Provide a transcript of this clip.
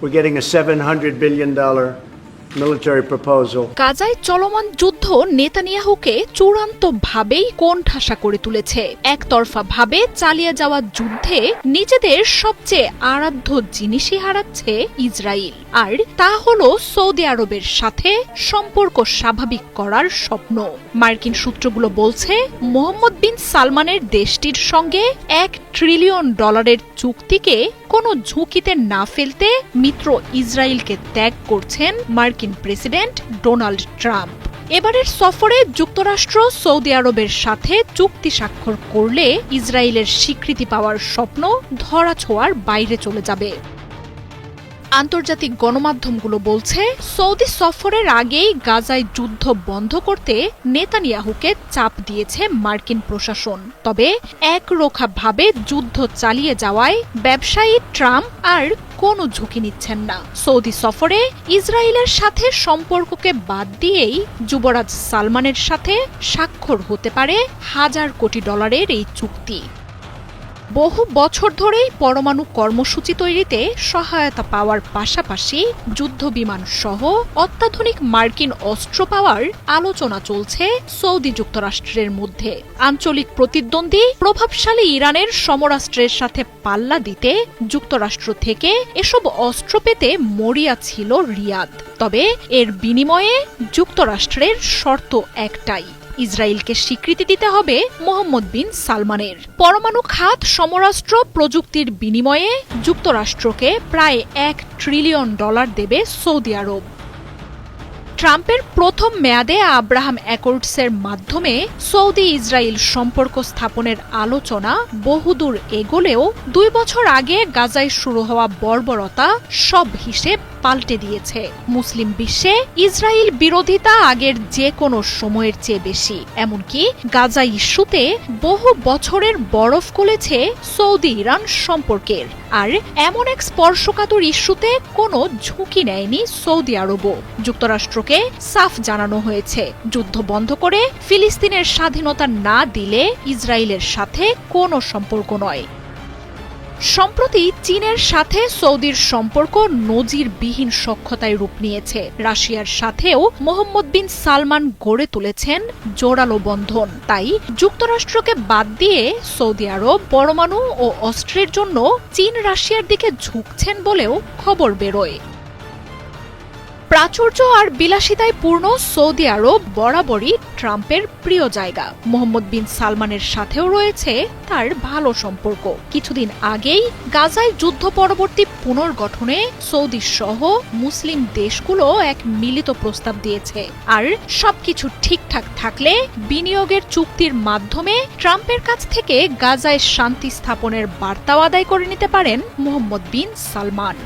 We're getting a $700 billion গাজায় চলমান যুদ্ধ নেতানিয়াহুকে চূড়ান্তভাবেই কোণঠাসা করে তুলেছে? একতরফা ভাবে চালিয়ে যাওয়া যুদ্ধে নিজেদের সবচেয়ে আরাধ্য জিনিসই হারাচ্ছে ইসরায়েল আর তা হলো সৌদি আরবের সাথে সম্পর্ক স্বাভাবিক করার স্বপ্ন। মার্কিন সূত্রগুলো বলছে, মোহাম্মদ বিন সালমানের দেশটির সঙ্গে এক ট্রিলিয়ন ডলারের চুক্তিকে কোনো ঝুঁকিতে না ফেলতে মিত্র ইসরায়েলকে ত্যাগ করছেন মার্কিন প্রেসিডেন্ট ডোনাল্ড ট্রাম্প। এবারের সফরে যুক্তরাষ্ট্র, সৌদি আরবের সাথে চুক্তি স্বাক্ষর করলে ইসরায়েলের স্বীকৃতি পাওয়ার স্বপ্ন ধরাছোঁয়ার বাইরে চলে যাবে। আন্তর্জাতিক গণমাধ্যমগুলো বলছে, সৌদি সফরের আগেই গাজায় যুদ্ধ বন্ধ করতে নেতানিয়াহুকে চাপ দিয়েছে মার্কিন প্রশাসন। তবে একরোখাভাবে যুদ্ধ চালিয়ে যাওয়ায় ব্যবসায়ী ট্রাম্প আর কোনো ঝুঁকি নিচ্ছেন না। সৌদি সফরে ইসরায়েলের সাথে সম্পর্ককে বাদ দিয়েই যুবরাজ সালমানের সাথে স্বাক্ষর হতে পারে হাজার কোটি ডলারের এই চুক্তি। বহু বছর ধরেই পরমাণু কর্মসূচি তৈরিতে সহায়তা পাওয়ার পাশাপাশি যুদ্ধবিমান সহ অত্যাধুনিক মার্কিন অস্ত্র পাওয়ার আলোচনা চলছে সৌদি যুক্তরাষ্ট্রের মধ্যে। আঞ্চলিক প্রতিদ্বন্দ্বী প্রভাবশালী ইরানের সমরাষ্ট্রের সাথে পাল্লা দিতে যুক্তরাষ্ট্র থেকে এসব অস্ত্র পেতে মরিয়া ছিল রিয়াদ। তবে এর বিনিময়ে যুক্তরাষ্ট্রের শর্ত একটাই। ইসরায়েলকে স্বীকৃতি দিতে হবে মোহাম্মদ বিন সালমানের। পরমাণু খাত সমরাষ্ট্র প্রযুক্তির বিনিময়ে যুক্তরাষ্ট্রকে প্রায় এক ট্রিলিয়ন ডলার দেবে সৌদি আরব। ট্রাম্পের প্রথম মেয়াদে আব্রাহাম অ্যাকর্ডসের মাধ্যমে সৌদি ইসরায়েল সম্পর্ক স্থাপনের আলোচনা বহুদূর এগোলেও দুই বছর আগে গাজায় শুরু হওয়া বর্বরতা সব হিসেব পাল্টে দিয়েছে। মুসলিম বিশ্বে ইসরায়েল বিরোধিতা আগের যে কোনো সময়ের চেয়ে বেশি। এমনকি গাজা ইস্যুতে বহু বছরের বরফ গলেছে সৌদি ইরান সম্পর্কের। আর এমন এক স্পর্শকাতর ইস্যুতে কোনো ঝুঁকি নেয়নি সৌদি আরবও। যুক্তরাষ্ট্রকে সাফ জানানো হয়েছে। যুদ্ধ বন্ধ করে ফিলিস্তিনের স্বাধীনতা না দিলে ইসরায়েলের সাথে কোনো সম্পর্ক নয়। সম্প্রতি চীনের সাথে সৌদির সম্পর্ক নজিরবিহীন সক্ষতায় রূপ নিয়েছে। রাশিয়ার সাথেও মোহাম্মদ বিন সালমান গড়ে তুলেছেন জোরালো বন্ধন। তাই যুক্তরাষ্ট্রকে বাদ দিয়ে সৌদি আরব, পরমাণু ও অস্ত্রের জন্য চীন রাশিয়ার দিকে ঝুঁকছেন বলেও খবর বেরোয়। প্রাচুর্য আর বিলাসিতায় পূর্ণ সৌদি আরব বরাবরই ট্রাম্পের প্রিয় জায়গা। মোহাম্মদ বিন সালমানের সাথেও রয়েছে তার ভালো সম্পর্ক। কিছুদিন আগেই গাজায় যুদ্ধ পরবর্তী পুনর্গঠনে সৌদি সহ মুসলিম দেশগুলো এক মিলিত প্রস্তাব দিয়েছে। আর সবকিছু ঠিকঠাক থাকলে বিনিয়োগের চুক্তির মাধ্যমে ট্রাম্পের কাছ থেকে গাজায় শান্তি স্থাপনের বার্তাও আদায় করে নিতে পারেন মোহাম্মদ বিন সালমান।